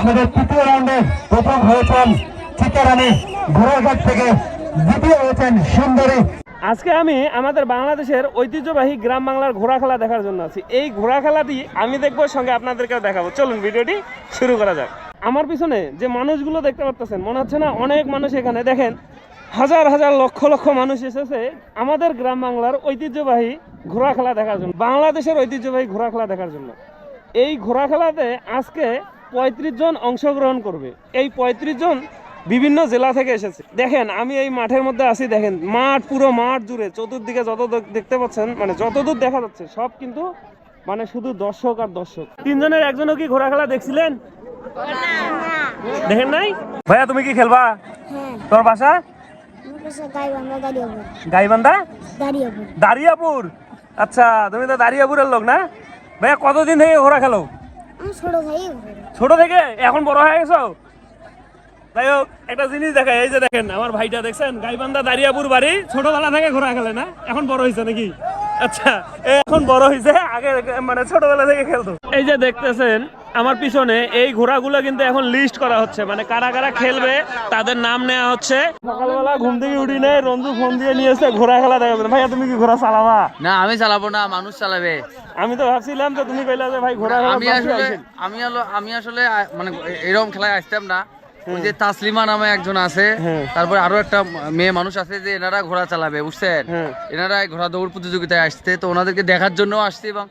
আমাদের তৃতীয় রাউন্ডে প্রথম হয়েছেন চিত্রারানী ঘোড়াঘাট থেকে, দ্বিতীয় হয়েছেন সুন্দরী। আজকে আমি আমাদের বাংলাদেশের ঐতিহ্যবাহী গ্রাম বাংলার ঘোড়া খেলা দেখার জন্য আছি। এই ঘোড়া খেলাটি আমি দেখব, সঙ্গে আপনাদেরকেও দেখাবো। চলুন ভিডিওটি শুরু করা যাক। আমার পিছনে যে মানুষগুলো দেখতে পাচ্ছেন মনে হচ্ছে না অনেক মানুষ এখানে। দেখেন, হাজার হাজার, লক্ষ লক্ষ মানুষ এসেছে আমাদের গ্রাম বাংলার ঐতিহ্যবাহী ঘোড়া খেলা দেখার জন্য, বাংলাদেশের ঐতিহ্যবাহী ঘোড়া খেলা দেখার জন্য। এই ঘোড়া খেলাতে আজকে পঁয়ত্রিশ জন অংশগ্রহণ করবে। এই পঁয়ত্রিশ জন বিভিন্ন জেলা থেকে এসেছে। দেখেন আমি এই মাঠের মধ্যে আছি দেখেন মাঠ পুরো মাঠ জুড়ে চতুর্দিকে যত দেখতে পাচ্ছেন মানে যতদূর দেখা যাচ্ছে সব কিন্তু মানে শুধু দর্শক আর দর্শক। তিনজনের একজনও কি ঘোরা খেলা দেখছিলেন? দেখেন নাই? ভাইয়া তুমি কি খেলবা? তোর বাসা? গাইবান্ধা দারিয়াপুর আচ্ছা তুমি তো দারিয়াপুরের লোক না? ভাইয়া কতদিন থেকে ঘোরা খেলো? ছোট থেকে? এখন বড় হয়ে গেছো? যাই হোক, একটা জিনিস দেখায় এই যে দেখেন, আমার ভাইটা দেখছেন? গাইবান্ধা দারিয়াপুর বাড়ি, ছোটবেলা থেকে ঘোরা খেলে না? এখন বড় হয়েছে নাকি? আচ্ছা এখন বড় হয়েছে, আগে মানে ছোটবেলা থেকে খেলতো। এই যে দেখতেছেন আমার পিছনে এই ঘোড়াগুলো কিন্তু এখন লিস্ট করা হচ্ছে। মানে কারা কারা খেলবে তাদের নাম নেওয়া হচ্ছে। সকালবেলা ঘুম থেকে উঠি নেই রঞ্জু ফোন দিয়ে নিয়ে এসে ঘোড়া খেলা দেখাবেন ভাইয়া তুমি কি ঘোড়া চালাবা? না আমি চালাবো না মানুষ চালাবে। আমি তো ভাবছিলাম তো তুমি কইলা যে ভাই ঘোড়া খেলা আমি আসলে আমি আমি আসলে মানে এরকম খেলায় আসতাম না। ওই যে তাসলিমা নামে একজন আছে। হ্যাঁ। তারপরে আরও একটা মেয়ে মানুষ আছে যে এনারা ঘোড়া চালাবে বুঝছেন? হ্যাঁ। এনারা ঘোড়া দৌড় প্রতিযোগিতায় আসছে তো ওনাদেরকে দেখার জন্য আসছে এবং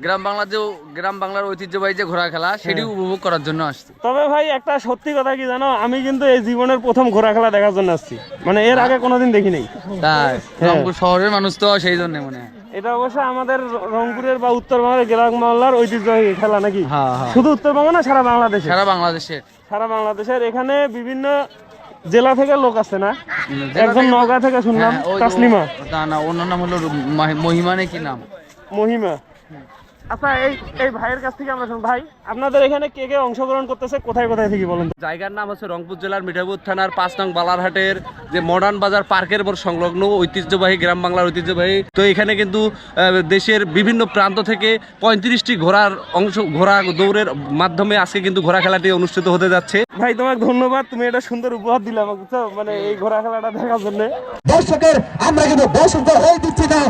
গ্রাম বাংলার যে গ্রাম বাংলার ঐতিহ্যবাহী যে ঘোড়া খেলা সেটি হ্যাঁ। উপভোগ করার জন্য আসছে। তবে ভাই একটা সত্যি কথা কি জানো? আমি কিন্তু এই জীবনের প্রথম ঘোড়া খেলা দেখার জন্য আসছি। মানে এর আগে কোনোদিন দেখি নাই তাই হ্যাঁ। রংপুর শহরের মানুষ তো সেই জন্য মনে হয়। এটা অবশ্য আমাদের রংপুরের বা উত্তর উত্তরবঙ্গের গ্রাম বাংলার ঐতিহ্যবাহী খেলা নাকি? শুধু উত্তরবঙ্গ না সারা বাংলাদেশে সারা বাংলাদেশের। সারা বাংলাদেশের। এখানে বিভিন্ন জেলা থেকে লোক আছে না? একজন নগা থেকে শুনলাম হ্যাঁ, তাসলিমা না না ওনার নাম হলো মহিমা নে কি নাম? মহিমা। আচ্ছা এই এই ভাইয়ের কাছ থেকে আমরা ভাই আপনাদের এখানে কে কে অংশগ্রহণ করতেছে? কোথায় কোথায় থেকে বলেন জায়গার নাম হচ্ছে রংপুর জেলার মিঠাপুর থানার পাঁচ নং বালারহাটের যে মডার্ন বাজার পার্কের উপর সংলগ্ন ঐতিহ্যবাহী গ্রাম বাংলার ঐতিহ্যবাহী। তো এখানে কিন্তু দেশের বিভিন্ন প্রান্ত থেকে পঁয়ত্রিশটি ঘোড়ার অংশ ঘোড়া দৌড়ের মাধ্যমে আজকে কিন্তু ঘোড়া খেলাটি অনুষ্ঠিত হতে যাচ্ছে। ভাই তোমাকে ধন্যবাদ। তুমি এটা সুন্দর উপহার দিলে আমাকে বুঝছ? মানে এই ঘোড়া খেলাটা দেখার জন্য। দর্শকের আমরা কিন্তু বসন্ত হয়ে দিচ্ছি না।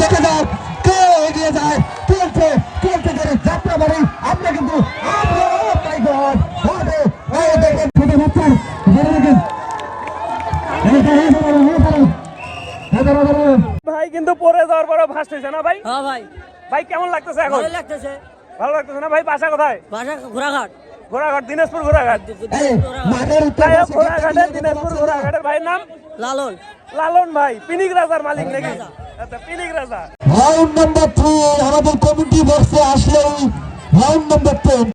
দেখে যাও কে এগিয়ে যায়। ভাই কিন্তু পরে যাওয়ার পরে হয়েছে না ভাই? হ্যাঁ ভাই। ভাই কেমন লাগতেছে এখন? ভালো লাগতেছে। ভালো লাগতেছে না ভাই? বাসা কোথায়? বাসা ঘোড়াঘাট। ঘোড়াঘাট দিনাজপুর ঘোড়াঘাট? ঘোড়াঘাটের দিনাজপুর ঘোড়াঘাটের ভাইয়ের নাম? লালন। লালন ভাই পিনিক রাজার মালিক নাকি? আচ্ছা পিনিক রাজা। রাউন্ড নাম্বার থ্রি আমাদের কমিটি বক্সে আসলেই রাউন্ড নাম্বার টেন